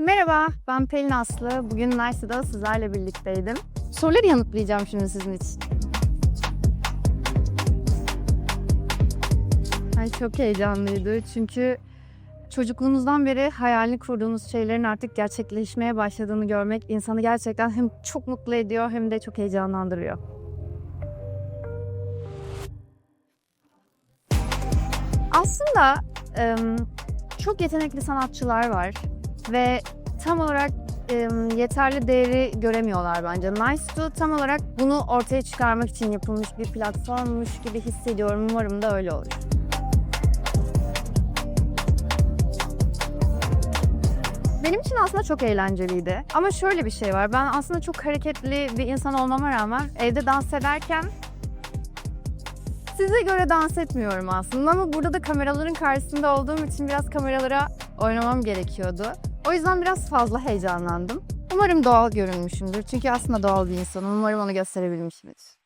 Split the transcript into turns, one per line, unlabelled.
Merhaba, ben Pelin Aslı. Bugün Nice'da sizlerle birlikteydim. Soruları yanıtlayacağım şimdi sizin için. Ay çok heyecanlıydı çünkü çocukluğumuzdan beri hayalini kurduğumuz şeylerin artık gerçekleşmeye başladığını görmek insanı gerçekten hem çok mutlu ediyor hem de çok heyecanlandırıyor. Aslında çok yetenekli sanatçılar var ve tam olarak em, yeterli değeri göremiyorlar bence. Nice to tam olarak bunu ortaya çıkarmak için yapılmış bir platformmuş gibi hissediyorum. Umarım da öyle olur. Benim için aslında çok eğlenceliydi. Ama şöyle bir şey var. Ben aslında çok hareketli bir insan olmama rağmen evde dans ederken size göre dans etmiyorum aslında ama burada da kameraların karşısında olduğum için biraz kameralara oynamam gerekiyordu. O yüzden biraz fazla heyecanlandım. Umarım doğal görünmüşümdür. Çünkü aslında doğal bir insanım. Umarım onu gösterebilmişimdir.